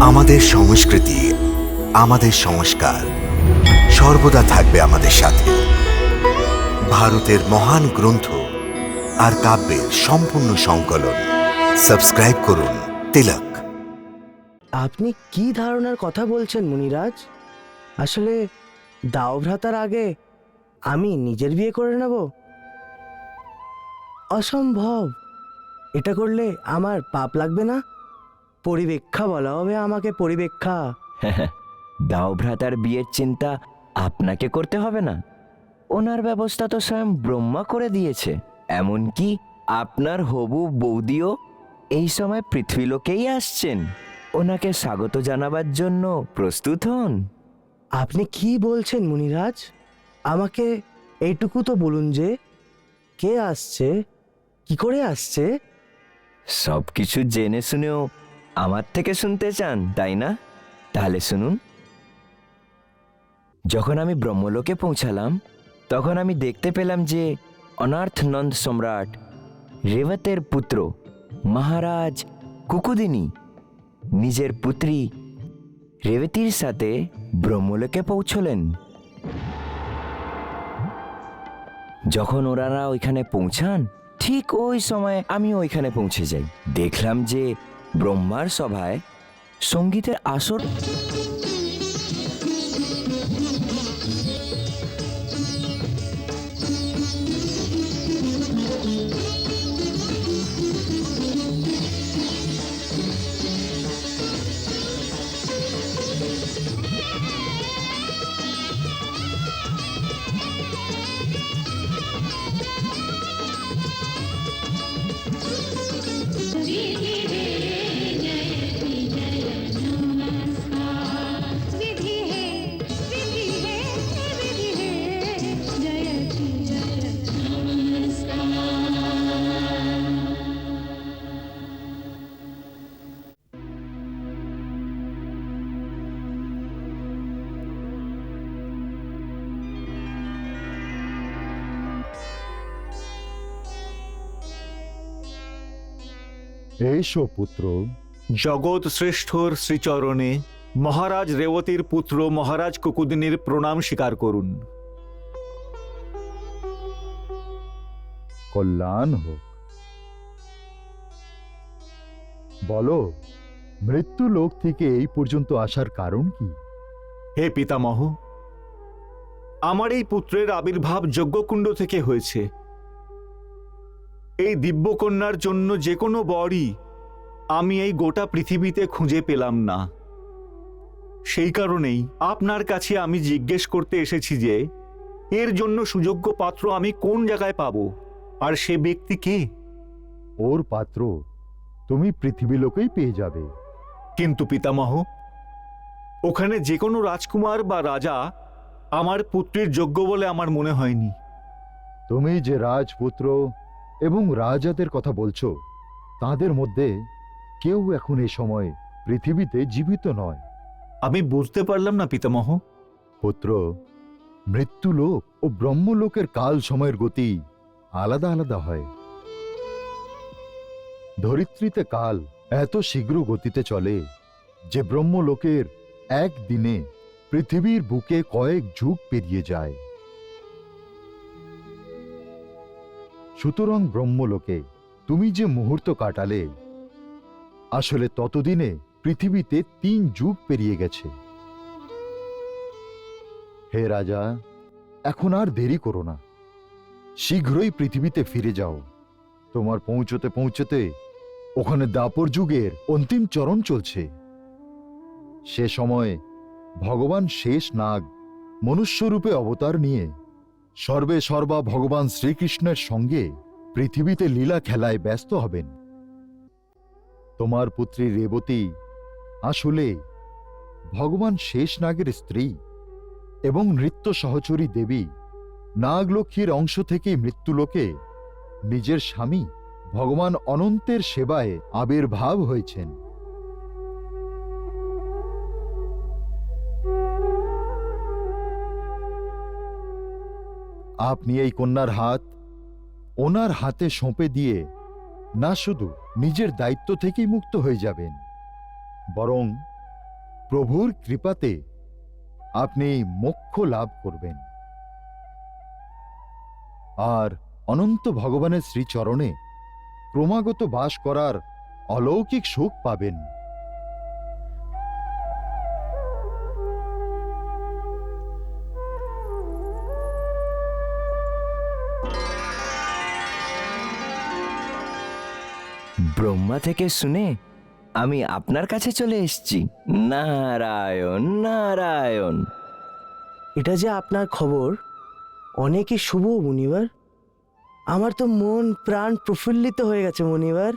আমাদের সংস্কৃতি, আমাদের সংস্কার সর্বদা থাকবে আমাদের সাথে। ভারতের মহান গ্রন্থ আর কাব্যের সম্পূর্ণ সংকলন। সাবস্ক্রাইব করুন তিলক। আপনি কি ধারণার কথা বলছেন, মুনিরাজ? আসলে দাও ভ্রাতার আগে আমি নিজের বিয়ে করে নেব? অসম্ভব। এটা করলে আমার পাপ লাগবে না? পরিবেক্ষা বলা হবে আমাকে পরিবেক্ষা। দাও ভ্রাতার বিয়ের চিন্তা আপনাকে করতে হবে না। ওনার ব্যবস্থা তো স্বয়ং ব্রহ্মা করে দিয়েছে। এমনকি আপনার হবু বৌদিও এই সময় পৃথ্বীলোকেই আসছেন। ওনাকে স্বাগত জানাবার জন্য প্রস্তুত হন। আপনি কি বলছেন মুনিরাজ? আমাকে এইটুকু তো বলুন যে কে আসছে? কি করে আসছে? সব কিছু জেনে শুনেও আমার থেকে শুনতে চান, তাই না? তাহলে শুনুন। যখন আমি ব্রহ্মলোকে পৌঁছালাম, তখন আমি দেখতে পেলাম যে অনার্থ নন্দ সম্রাট রেবতের পুত্র মহারাজ কুকুদিনী, নিজের পুত্রী রেবতীর সাথে ব্রহ্মলোকে পৌঁছলেন। যখন ওনারা ওইখানে পৌঁছান, ঠিক ওই সময় আমি ওইখানে পৌঁছে যাই। দেখলাম যে ব্রহ্মার সভায় সঙ্গীতের আসর এসো পুত্র। জগৎ শ্রেষ্ঠর শ্রীচরণে মহারাজ রেবতীর পুত্র মহারাজ কুকুদিনীর প্রণাম স্বীকার করুন। কল্যাণ হোক। বলো মৃত্যু লোক থেকে এই পর্যন্ত আসার কারণ কি? হে পিতামহ আমার এই পুত্রের আবির্ভাব যজ্ঞকুণ্ড থেকে হয়েছে। এই দিব্যকন্যার জন্য যে কোনো বরই আমি এই গোটা পৃথিবীতে খুঁজে পেলাম না। সেই কারণেই আপনার কাছে আমি জিজ্ঞেস করতে এসেছি যে এর জন্য সুযোগ্য পাত্র আমি কোন জায়গায় পাবো? আর সে ব্যক্তি কে? ওর পাত্র তুমি পৃথিবী লোকেই পেয়ে যাবে। কিন্তু পিতামহ ওখানে যে কোনো রাজকুমার বা রাজা আমার পুত্রের যোগ্য বলে আমার মনে হয়নি। তুমি যে রাজপুত্র এবং রাজাদের কথা বলছ তাদের মধ্যে কেউ এখন এই সময় পৃথিবীতে জীবিত নয়। আমি বুঝতে পারলাম না পিতামহ। পুত্র মৃত্যুলোক ও ব্রহ্মলোকের কাল সময়ের গতি আলাদা আলাদা হয়। ধরিত্রীতে কাল এত শীঘ্র গতিতে চলে যে ব্রহ্মলোকের একদিনে পৃথিবীর বুকে কয়েক যুগ পেরিয়ে যায়। সুতরাং ব্রহ্মলোকে, তুমি যে মুহূর্ত কাটালে, আসলে ততদিনে পৃথিবীতে তিন যুগ পেরিয়ে গেছে। হে রাজা, এখন আর দেরি করো না। শীঘ্রই পৃথিবীতে ফিরে যাও। তোমার পৌঁছতে পৌঁছতে ওখানে দাপর যুগের অন্তিম চরণ চলছে। সে সময় ভগবান শেষ নাগ মনুষ্যরূপে অবতার নিয়ে সর্বে সর্বা ভগবান শ্রীকৃষ্ণের সঙ্গে পৃথিবীতে লীলা খেলায় ব্যস্ত হবেন। তোমার পুত্রী রেবতী, আসলে ভগবান শেষ নাগের স্ত্রী এবং নৃত্য সহচরী দেবী নাগলক্ষ্মীর অংশ থেকে মৃত্যুলোকে নিজের স্বামী ভগবান অনন্তের সেবায় আবির্ভাব হয়েছেন। আপনি এই কন্যার হাত ওনার হাতে সঁপে দিয়ে না শুধু নিজের দায়িত্ব থেকেই মুক্ত হয়ে যাবেন, বরং প্রভুর কৃপাতে আপনি মোক্ষ লাভ করবেন। আর অনন্ত ভগবানের শ্রীচরণে ক্রমাগত বাস করার অলৌকিক সুখ পাবেন। ব্রহ্মা থেকে শুনে আমি আপনার কাছে চলে এসছি। নারায়ণ নারায়ণ। এটা যে আপনার খবর, অনেকই শুভ, মনিবার। আমার তো মন, প্রাণ প্রফুল্লিত হয়ে গেছে, মুনিবার।